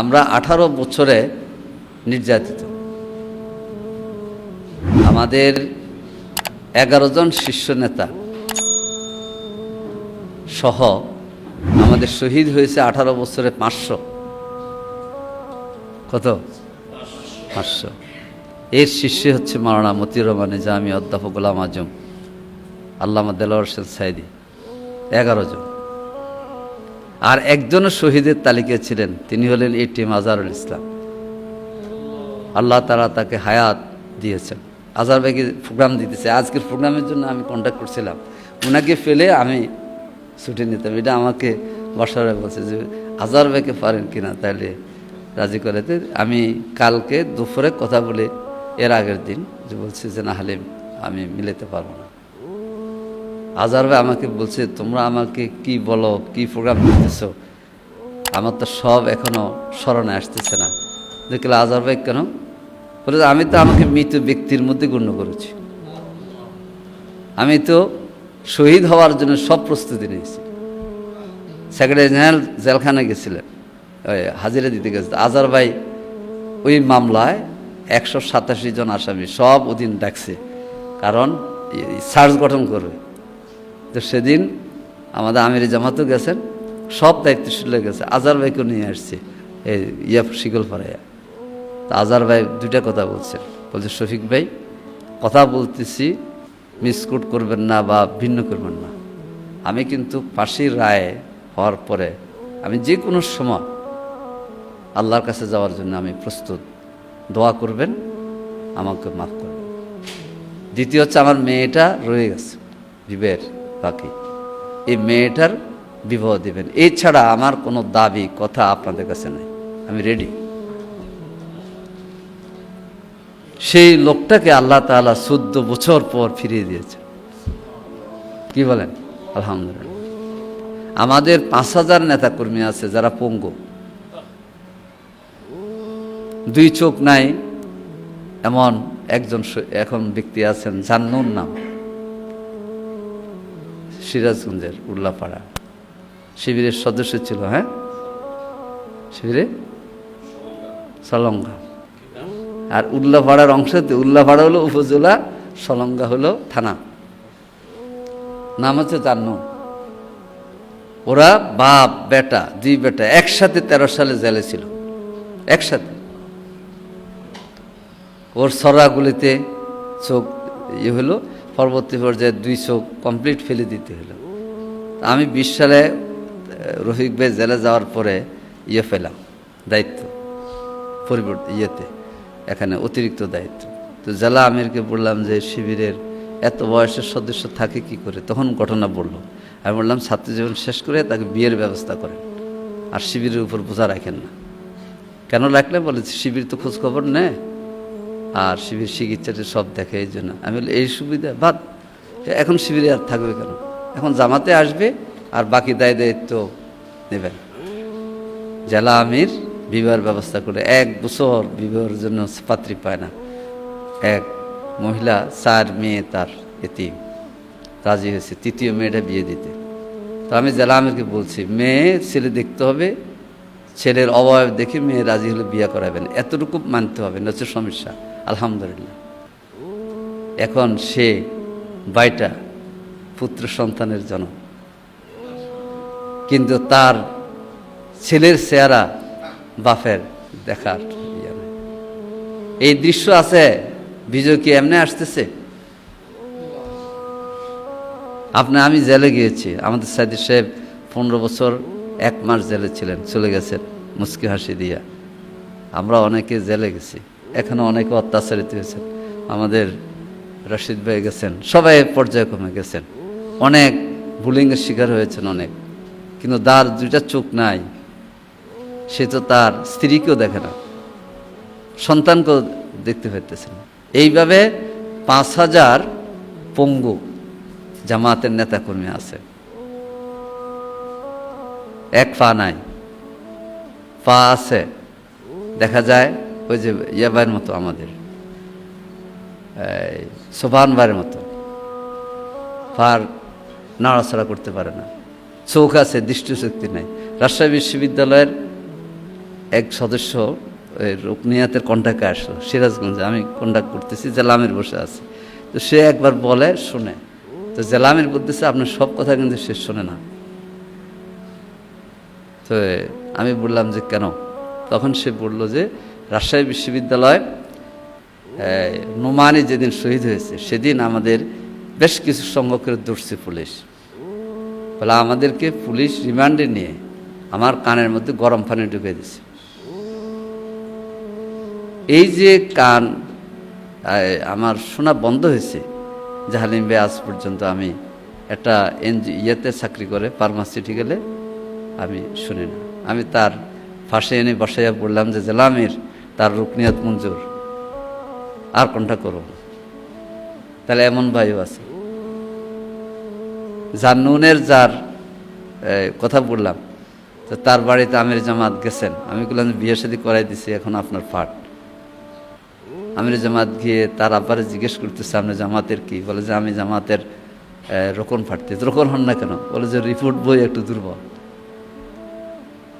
আমরা আঠারো বছরে নির্যাতিত। আমাদের এগারো জন শীর্ষ নেতা সহ আমাদের শহীদ হয়েছে আঠারো বছরে পাঁচশো। কত? পাঁচশো। এর শীর্ষে হচ্ছে মাওলানা মতিউর রহমান জামি অধ্যাপক গোলাম আজম, আল্লামা দেলোয়ার হোসেন সাইদি, এগারো জন। আর একজনও শহীদের তালিকায় ছিলেন, তিনি হলেন এ টি এম আজহারুল ইসলাম। আল্লাহ তারা তাকে হায়াত দিয়েছেন। আজহার ভাইকে প্রোগ্রাম দিতেছে। আজকের প্রোগ্রামের জন্য আমি কন্ট্যাক্ট করছিলাম। ওনাকে ফেলে আমি ছুটি নিতাম। এটা আমাকে বসার বলছে যে, আজহার ভাইকে পারেন কিনা? তাহলে রাজি করাতে আমি কালকে দুপুরে কথা বলে এর আগের দিন যে বলছি যে, না হলে আমি মিলাতে পারব না। আজহার ভাই আমাকে বলছে, তোমরা আমাকে কি বলো, কি প্রোগ্রাম দিতেছো আমার তো সব এখনও স্মরণে আসতেছে না। দেখলে আজহার ভাই কেন? বলে, আমি তো আমাকে মৃত ব্যক্তির মধ্যে গণ্য করেছি। আমি তো শহীদ হওয়ার জন্য সব প্রস্তুতি নিয়েছি। সেক্রেটারি জেনারেল জেলখানে গেছিলেন হাজিরা দিতে গেছে আজহার ভাই ওই মামলায় একশো সাতাশি জন আসামি সব ওদিন ডাকছে, কারণ সার্চ গঠন করবে। তো সেদিন আমাদের আমির জামাতও গেছেন, সব দায়িত্বশীল গেছে। আজার ভাইকেও নিয়ে আসছে এই ইয়া শিকল পাড়াইয়া তো আজার ভাই দুইটা কথা বলছেন। বলছে, শফিক ভাই, কথা বলতেছি মিসকুট করবেন না বা ভিন্ন করবেন না। আমি কিন্তু ফাঁসির রায় হওয়ার পরে আমি যে কোনো সময় আল্লাহর কাছে যাওয়ার জন্য আমি প্রস্তুত। দোয়া করবেন, আমাকে মাফ করবেন। দ্বিতীয় হচ্ছে, আমার মেয়েটা রয়ে গেছে বিবের বাকি এই মেয়েটার বিবাহ দিবেন। এছাড়া আমার কোনো দাবি, কথা আপনাদের কাছে নেই। আমি রেডি সেই লোকটাকে আল্লাহ তাআলা চোদ্দ বছর পর ফিরিয়ে দিয়েছে। কি বলেন? আলহামদুলিল্লাহ। আমাদের পাঁচ হাজার নেতাকর্মী আছে যারা পঙ্গু। দুই চোখ নাই, এমন একজন এখন ব্যক্তি আছেন জান্নুর নাম। সিরাজগঞ্জের উল্লাপাড়া। শিবিরের সদস্য ছিল হ্যাঁ? শিবিরে? সলঙ্গা। আর উল্লাপাড়ার অংশতে উল্লাপাড়া হলো উপজেলা, সলঙ্গা হলো থানা। নাম হচ্ছে জান্নু ওরা বাপ, বেটা, দুই বেটা, একসাথে তেরো সালে জেলে ছিল। একসাথে। ওর সরাগুলিতে চোখ ইয়ে হলো পরবর্তী পর্যায়ে দুই চোখ কমপ্লিট ফেলে দিতে হলো। আমি বিশ সালে রফিক ভাই জেলে যাওয়ার পরে ইয়ে পেলাম, দায়িত্ব পরিবর্তন ইয়েতে, এখানে অতিরিক্ত দায়িত্ব। তো জেলা আমিরকে বললাম যে, শিবিরের এত বয়সের সদস্য থাকে কি করে? তখন ঘটনা বলল। আমি বললাম, ছাত্র জীবন শেষ করে তাকে বিয়ের ব্যবস্থা করেন, আর শিবিরের উপর বোঝা রাখেন না। কেন রাখলে? বলে, শিবির তো খোঁজখবর নেয়। আর শিবির চিকিৎসাটা সব দেখে এই জন্য। আমি বলি, এই সুবিধা, বাদ। এখন শিবিরে আর থাকবে কেন? এখন জামাতে আসবে আর বাকি দায় দায়িত্ব নেবেন। জেলা আমির বিবাহের ব্যবস্থা করে এক বছর বিবাহের জন্য পাত্রী পায় না। এক মহিলা, চার মেয়ে তার এতিম। রাজি হয়েছে, তৃতীয় মেয়েটা বিয়ে দিতে। তো আমি জেলা আমিরকে বলছি, মেয়ে, ছেলে দেখতে হবে। ছেলের অবয়ব দেখে মেয়ে রাজি হলে বিয়ে করাবেন। এতটুকু মানতে হবে না হচ্ছে সমস্যা। আলহামদুলিল্লাহ। এখন সে বাইটা পুত্র সন্তানের জন্য কিন্তু তার ছেলের চেহারা বাপের দেখার ইয়ে এই দৃশ্য আছে, বিজয় কি এমনি আসতেছে? আপনি, আমি জেলে গিয়েছি। আমাদের সাইদি সাহেব পনেরো বছর এক মাস জেলে ছিলেন, চলে গেছেন মুস্কি হাসি দিয়া। আমরা অনেকে জেলে গেছি। এখনও অনেকে অত্যাচারিত হয়েছেন। আমাদের রশিদ ভাই গেছেন, সবাই পর্যায়ক্রমে গেছেন। অনেক বুলিংয়ের শিকার হয়েছেন অনেক। কিন্তু তার দুইটা চোখ নাই, সে তো তার স্ত্রীকেও দেখে না, সন্তানকেও দেখতে পাইতেছে না। এইভাবে পাঁচ হাজার পঙ্গু জামাতের নেতাকর্মী আছে। এক পা নাই, পা আছে। দেখা যায় ওই যে ইয়াবার মতো আমাদের। এই সোভান মতো। পার নাড়াচাড়া করতে পারে না। চোখ আছে, দৃষ্টিশক্তি নাই। রাজশাহী বিশ্ববিদ্যালয়ের এক সদস্য রুকনিয়াতের কন্ট্যাক্টে আসলো, সিরাজগঞ্জে। আমি কন্ট্যাক্ট করতেছি, জেলামের বসে আছে। তো সে একবার বলে, শুনে। তো জেলামের বলতেছে, আপনার সব কথা কিন্তু সে শোনে না। তো আমি বললাম যে, কেন? তখন সে বলল যে রাজশাহী বিশ্ববিদ্যালয় নোমানি যেদিন শহীদ হয়েছে, সেদিন আমাদের বেশ কিছু সংখ্যকের ধরছে পুলিশ। বলে আমাদেরকে পুলিশ রিমান্ডে নিয়ে আমার কানের মধ্যে গরম পানি ঢুকে দিছে এই যে কান আমার শোনা বন্ধ হয়েছে, জাহালিম বে আজ পর্যন্ত আমি একটা এনজি, ইয়েতে চাকরি করে, ফার্মাসিউটিক্যালে আমি শুনি না। আমি তার ফাঁসে এনে বসাইয়া বললাম যে, জেলামির তার রুকনিয়ত মঞ্জুর। আর কোনটা করো তাহলে এমন ভাইও আছে। যার নুনের যার কথা বললাম, তো তার বাড়িতে আমির জামাত গেছেন। আমি বললাম, বিয়ে শাদী করাই দিছি, এখন আপনার ফাট আমির জামাত গিয়ে তার আব্বারে জিজ্ঞেস করতেছে, আপনি জামাতের কি? বলে যে, আমি জামাতের রোকন ফাটতে। রোকন হন না কেন? বলে যে, রিপোর্ট বই একটু দুর্বল।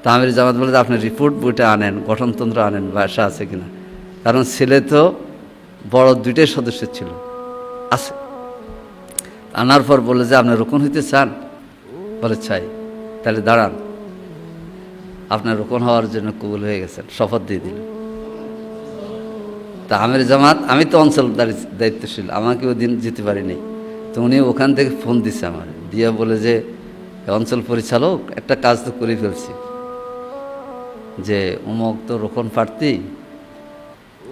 তা আমির জামাত বলে আপনি রিপোর্ট বইটা আনেন, গঠনতন্ত্র আনেন বাসা আছে কিনা? কারণ ছেলে তো বড় দুইটাই সদস্য ছিল, আছে। আনার পর বলে যে, আপনি রোকন হইতে চান? বলে, চাই। তাহলে দাঁড়ান। আপনার রোকন হওয়ার জন্য কবুল হয়ে গেছেন, শপথ দিয়ে দিল তা আমের জামাত, আমি তো অঞ্চল দায়িত্বশীল আমাকে ওই দিন যেতে পারিনি। তো উনি ওখান থেকে ফোন দিছে আমার, দিয়ে বলে যে অঞ্চল পরিচালক, একটা কাজ তো করে ফেলছি। যে অমুক তো রোকন প্রার্থী।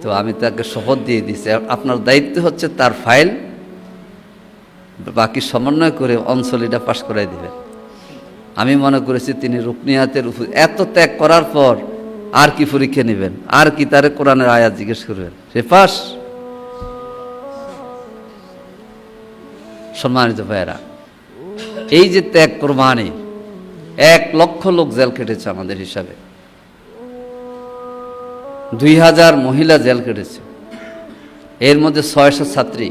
তো আমি তাকে শপথ দিয়ে আর আপনার দায়িত্ব হচ্ছে তার ফাইল বাকি সমন্বয় করে অঞ্চল এটা পাশ করাই দিবেন। আমি মনে করেছি তিনি রুকনিয়াতের এত ত্যাগ করার পর আর কি পরীক্ষা নেবেন? আর কি তারে কোরআনের আয়াত জিজ্ঞেস করবেন? সে পাস সম্মানিত ভাইয়েরা, এই যে ত্যাগ কোরবানি, এক লক্ষ লোক জেল কেটেছে আমাদের হিসাবে। দুই হাজার মহিলা জেল কেটেছে। এর মধ্যে ছয়শো ছাত্রী